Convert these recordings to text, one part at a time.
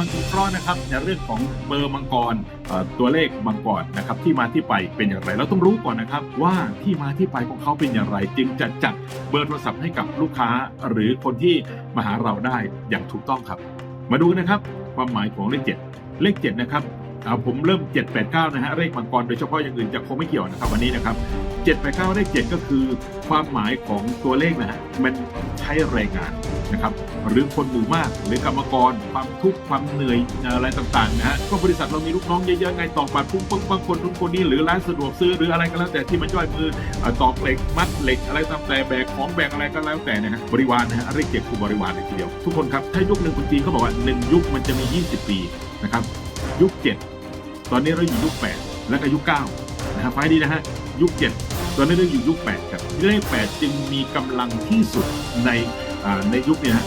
อนวิเคราะห์นะครับในเรื่องของเบอร์มังกรตัวเลขมังกรนะครับที่มาที่ไปเป็นอย่างไรเราต้องรู้ก่อนนะครับ ว่าที่มาที่ไปของเขาเป็นอย่างไร จึงจะจัดเบอร์โทรศัพท์ให้กับลูกค้าหรือคนที่มาหาเราได้อย่างถูกต้องครับ มาดูนะครับความหมายของเลข 7 เลข7นะครับผมเริ่ม 789 นะฮะเลขมังกรโดยเฉพาะอย่างอื่นจะคงไม่เกี่ยวนะครับวันนี้นะครับ 789 เลข 7 ก็คือความหมายของตัวเลขนะฮะมันใช้แรงงาน นะครับหรือคนหมู่มาก หรือกรรมกร ความทุกข์ความเหนื่อยอะไรต่างๆนะฮะก็บริษัทเรามีลูกน้องเยอะๆไงตอกบัตรปุ้งปังปังคนทุกคนนี้หรือร้านสะดวกซื้อหรืออะไรก็แล้วแต่ที่มันย่อยมือเอ่อตอกเหล็กมัดเหล็กอะไรตามแต่แบกของแบกอะไรก็แล้วแต่นะฮะบริวารนะฮะเลขเจ็ดคือบริวารเลยทีเดียว ทุกคนครับถ้ายุคหนึ่งคนจีนเขาบอกว่าหนึ่งยุคมันจะมี 20 ปีนะครับยุค 7 ตอนนี้เราอยู่ยุค 8 แล้วก็ยุค9นะฮะไฟดีนะฮะยุค 7 ตอนนี้เราอยู่ยุค8ครับเลข8จึงมีกำลังที่สุดใน ในยุคเนี้ฮะ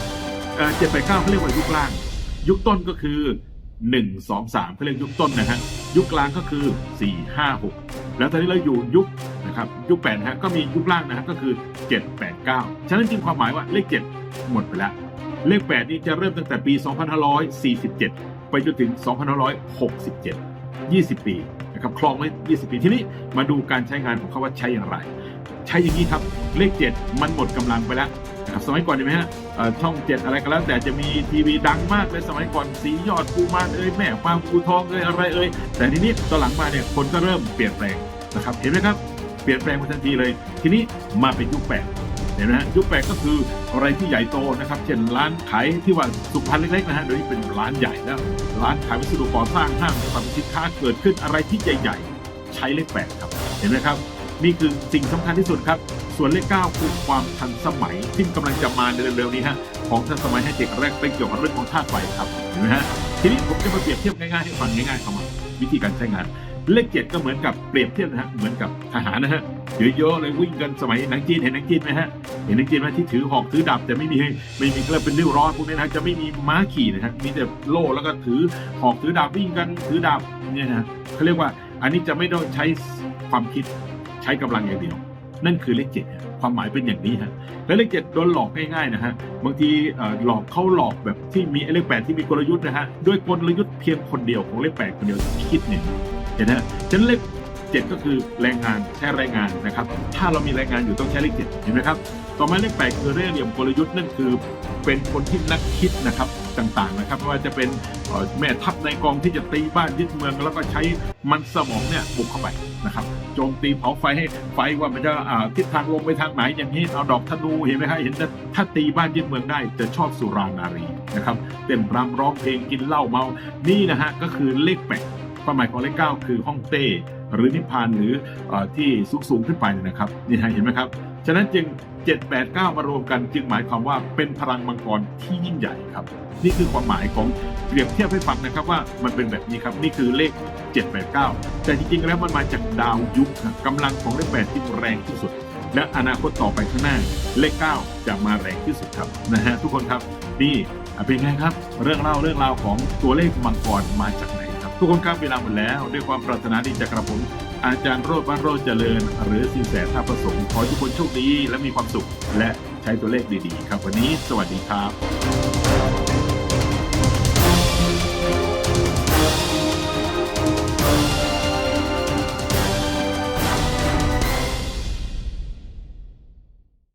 เจ็ดแปดเก้าเขาเรียกว่ายุคล่าง ยุคต้นก็คือหนึ่งสองสามเขาเรียกยุคต้นนะฮะยุคกลางก็คือสี่ห้าหกแล้วตอนนี้เราอยู่ยุคนะครับยุคแปดฮะก็มียุคล่างนะฮะก็คือเจ็ดแปดเก้าฉะนั้นจึงความหมายว่าเลขเจ็ดหมดไปแล้ว เลขแปดนี่จะเริ่มตั้งแต่ปี2547ไปจนถึง2567 20ปีนะครับคลองไว้20ปีทีนี้มาดูการใช้งานของเขาว่าใช้อย่างไร ใช้อย่างนี้ครับเลข7มันหมดกำลังไปแล้ว สมัยก่อนเห็นไหมฮะเอ่อช่อง7อะไรก็แล้ว แต่จะมีทีวีดังมากเลยสมัยก่อนสียอดภูมานเอ้ยแม่ฟางภูทองเอ้ยอะไรเอ้ยแต่ทีนี้ตอนหลังมาเนี่ยคนก็เริ่มเปลี่ยนแปลงนะครับเห็นไหมครับเปลี่ยนแปลงมาทันทีเลย ทีนี้มาเป็นยุค8เห็นไหมฮะยุคแปดก็คืออะไรที่ใหญ่โตนะครับ เช่นร้านขายที่ว่าสุพรรณเล็กๆนะฮะโดยที่เป็นร้านใหญ่แล้ว ร้านขายวัสดุก่อสร้างห้างสรรพสินค้าเกิดขึ้นอะไรที่ใหญ่ๆใช้เลขแปดครับ เห็นไหมครับ นี่คือสิ่งสำคัญที่สุดครับ ส่วนเลขเก้าคือความทันสมัยที่กำลังจะมาในเร็วๆนี้ฮะของทันสมัยให้เด็กแรกเป็นเกี่ยวกับเรื่องของธาตุไฟครับเห็นไหมฮะทีนี้ผมจะมาเปรียบเทียบง่ายๆให้ฟังง่ายๆเข้ามาวิธีการใช้งาน เลขเจ็ดก็เหมือนกับเปรียบเทียบนะฮะเหมือนกับทหารนะฮะเยอะๆเลยวิ่งกันสมัยหนังจีนเห็นหนังจีนไหมฮะเห็นนักจีนไหมที่ถือหอกถือดาบแต่ไม่มีไม่มีเครื่องเป็นริ้วร้อนพวกนี้นะจะไม่มีม้าขี่นะฮะมีแต่โล่แล้วก็ถือหอกถือดาบวิ่งกันถือดาบเนี่ยนะเขาเรียกว่าอันนี้จะไม่ต้องใช้ความคิด ใช้กำลังอย่างเดียว นั่นคือเลขเจ็ดความหมายเป็นอย่างนี้ฮะและเลขเจ็ดโดนหลอกง่ายๆนะฮะบางทีหลอกเขาหลอกแบบที่มีเลขแปดที่มีกลยุทธ์นะฮะด้วยกลยุทธ์เพียงคนเดียวของเลขแปดคนเดียวที่คิดหนึ่งเห็นไหมฮะฉะนั้นเลขเจ็ดก็คือแรงงานใช้แรงงานนะครับ ถ้าเรามีแรงงานอยู่ต้องใช้เลขเจ็ดเห็นไหมครับต่อมาเลขแปดคือเรื่องเหลี่ยมกลยุทธ์นั่นคือ เป็นคนที่นักคิดนะครับ ต่างๆนะครับไม่ว่าจะเป็นแม่ทัพในกองที่จะตีบ้านยึดเมืองแล้วก็ใช้มันสมองเนี่ยบุกเข้าไปนะครับโจมตีเผาไฟให้ไฟว่ามันจะทิศทางลงไปทางไหนอย่างนี้เอาดอกธนูเห็นไหมครับเห็นแต่ถ้าตีบ้านยึดเมืองได้จะชอบสุรานารีนะครับเต้นรำร้องเพลงกินเหล้าเมานี่นะฮะก็คือเลขแปดความหมายของเลขเก้าคือห้องเต้หรือนิพพานหรืออที่สูงสูงขึ้นไปนะครับนี่เห็นไหมครับ ฉะนั้นจึง 7 8 9 มารวมกันจึงหมายความว่าเป็นพลังมังกรที่ยิ่งใหญ่ครับ นี่คือความหมายของเปรียบเทียบให้ฟังนะครับว่ามันเป็นแบบนี้ครับนี่คือเลข 7 8 9 แต่จริงๆแล้วมันมาจากดาวยุคครับกำลังของเลข8ที่แรงที่สุด และอนาคตต่อไปข้างหน้าเลข 9 จะมาแรงที่สุดครับนะฮะทุกคนครับนี่อะเป็นไงครับ เรื่องเล่าเรื่องราวของตัวเลขมังกรมาจากไหนครับ ทุกคนครับเวลาหมดแล้ว ด้วยความปรารถนาดีจากกระผม อาจารย์โรดบ้านโรดเจริญ หรือสินแสท่าประสงค์ขอทุกคนโชคดีและมีความสุข และใช้ตัวเลขดีๆ ครับวันนี้ สวัสดีครับ